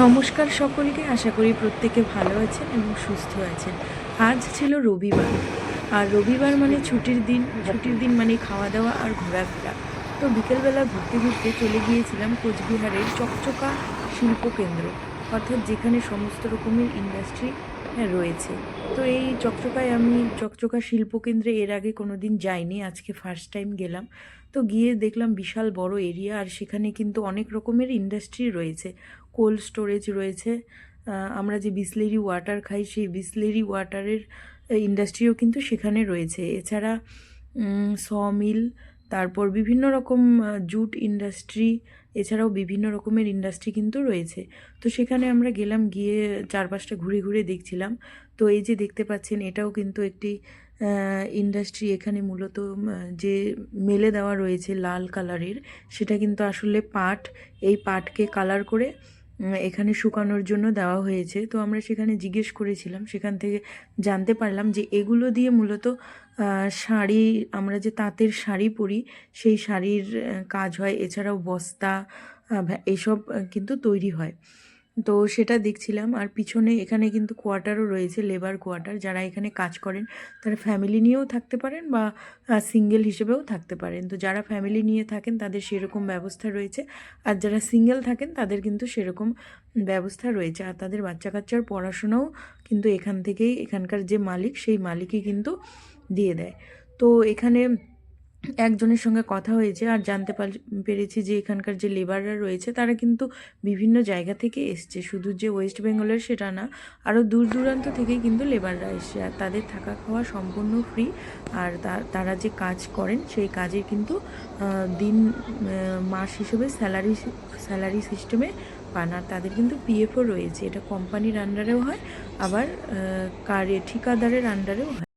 নমস্কার সকলকে, আশা করি প্রত্যেকে ভালো আছেন এবং সুস্থ আছেন। আজ ছিল রবিবার, আর রবিবার মানে ছুটির দিন ছুটির দিন মানে খাওয়া দাওয়া আর ঘোরাফেরা। তো বিকেলবেলা ঘুরতে ঘুরতে চলে গিয়েছিলাম কোচবিহারের চকচকা শিল্পকেন্দ্র। অর্থাৎ যেখানে সমস্ত রকমের ইন্ডাস্ট্রি রয়েছে। তো এই চকচকায় আমি চকচকা শিল্পকেন্দ্রে এর আগে কোনো দিন যাইনি, আজকে ফার্স্ট টাইম গেলাম। তো গিয়ে দেখলাম বিশাল বড় এরিয়া আর সেখানে কিন্তু অনেক রকমের ইন্ডাস্ট্রি রয়েছে। কোল্ড স্টোরেজ রয়েছে আমরা যে বিসলেরি ওয়াটার খাই, সেই বিসলেরি ওয়াটারের ইন্ডাস্ট্রিও কিন্তু সেখানে রয়েছে। এছাড়া স মিল তারপর বিভিন্ন রকম জুট ইন্ডাস্ট্রি এছাড়াও বিভিন্ন রকমের ইন্ডাস্ট্রি কিন্তু রয়েছে। তো সেখানে আমরা গেলাম, গিয়ে চারপাশটা ঘুরে ঘুরে দেখছিলাম। তো এই যে দেখতে পাচ্ছেন, এটাও কিন্তু একটি ইন্ডাস্ট্রি এখানে মূলত যে মেলে দেওয়া রয়েছে লাল কালারের সেটা কিন্তু আসলে পাট, এই পাটকে কালার করে এখানে শুকানোর জন্য দেওয়া হয়েছে। তো আমরা সেখানে জিজ্ঞেস করেছিলাম, সেখান থেকে জানতে পারলাম যে এগুলো দিয়ে মূলত শাড়ি, আমরা যে তাঁতের শাড়ি পরি, সেই শাড়ির কাজ হয়। এছাড়াও বস্তা এসব কিন্তু তৈরি হয়। তো সেটা দেখছিলাম। আর পিছনে এখানে কিন্তু কোয়ার্টারও রয়েছে লেবার কোয়ার্টার যারা এখানে কাজ করেন তারা ফ্যামিলি নিয়েও থাকতে পারেন বা সিঙ্গেল হিসেবেও থাকতে পারেন। তো যারা ফ্যামিলি নিয়ে থাকেন তাদের সেরকম ব্যবস্থা রয়েছে। আর যারা সিঙ্গেল থাকেন তাদের কিন্তু সেরকম ব্যবস্থা রয়েছে। আর তাদের বাচ্চা কাচ্চার পড়াশোনাও কিন্তু এখান থেকেই এখানকার যে মালিক, সেই মালিকই কিন্তু দিয়ে দেয়। তো এখানে একজনের সঙ্গে কথা হয়েছে আর জানতে পার- পেরেছি যে এখানকার যে লেবাররা রয়েছে, তারা কিন্তু বিভিন্ন জায়গা থেকে এসছে। শুধু যে ওয়েস্ট বেঙ্গলের সেটা না আরও দূর দূরান্ত থেকেই কিন্তু লেবাররা এসছে। আর তাদের থাকা খাওয়া সম্পূর্ণ ফ্রি আর তারা যে কাজ করেন, সেই কাজের কিন্তু দিন মাস হিসেবে স্যালারি স্যালারি সিস্টেমে পান। আর তাদের কিন্তু পিএফও রয়েছে। এটা কোম্পানির আন্ডারেও হয়, আবার কারে ঠিকাদারের আন্ডারেও হয়।